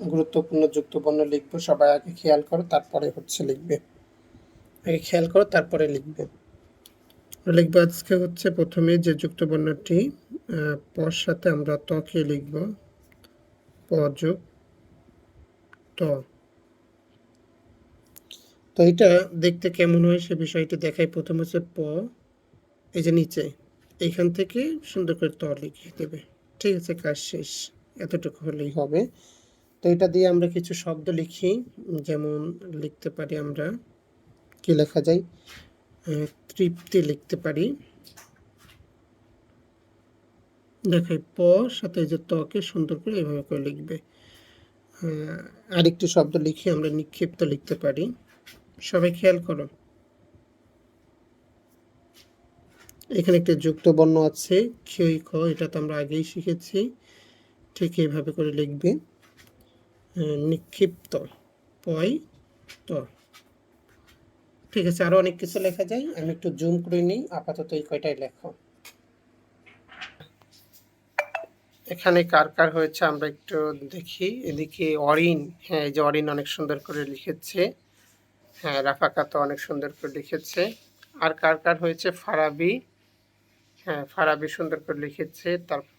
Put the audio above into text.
গুরুত্বপূর্ণ যুক্তবর্ণ লিখব, সবাই আগে খেয়াল করো, তারপরে হচ্ছে লিখবে। আগে খেয়াল করো, তারপরে লিখবে। লিখব আজকে হচ্ছে প্রথমে যে যুক্তবর্ণটি পর সাথে আমরা তকে লিখব। প ত। তো এটা দেখতে কেমন হয় সে বিষয়টি দেখাই। প্রথম হচ্ছে প, এই যে নিচে। এইখান থেকে সুন্দর করে ত লিখে দেবে। ঠিক আছে, কাজ শেষ। এতটুকু হলেই হবে। তো এটা দিয়ে আমরা কিছু শব্দ লিখি। যেমন লিখতে পারি আমরা, কি লেখা যায়? তৃপ্তি লিখতে পারি। দেখাই, প সাথে যে তকে সুন্দর করে এভাবে করে লিখবে। আরেকটি শব্দ লিখি আমরা নিক্ষিপ্ত লিখতে পারি। সবাই খেয়াল করো। এখানে একটি যুক্ত বর্ণ আছে, ক্ষয়, খ, এটা তো আমরা আগেই শিখেছি। ঠিক এইভাবে করে লিখবে। নিক্ষিপ্ত। পয় ত ঠিক আছে, আরও অনেক কিছু লেখা যায়। আমি একটু জুম করে নিই, আপাতত এই কয়টাই লেখো। এখানে কার কার হয়েছে আমরা একটু দেখি। এদিকে অরিন হ্যাঁ এই যে অরিন অনেক সুন্দর করে লিখেছে। হ্যাঁ রাফাকা তো অনেক সুন্দর করে লিখেছে। আর কার কার হয়েছে? ফারাবি। হ্যাঁ ফারাবি সুন্দর করে লিখেছে। তারপর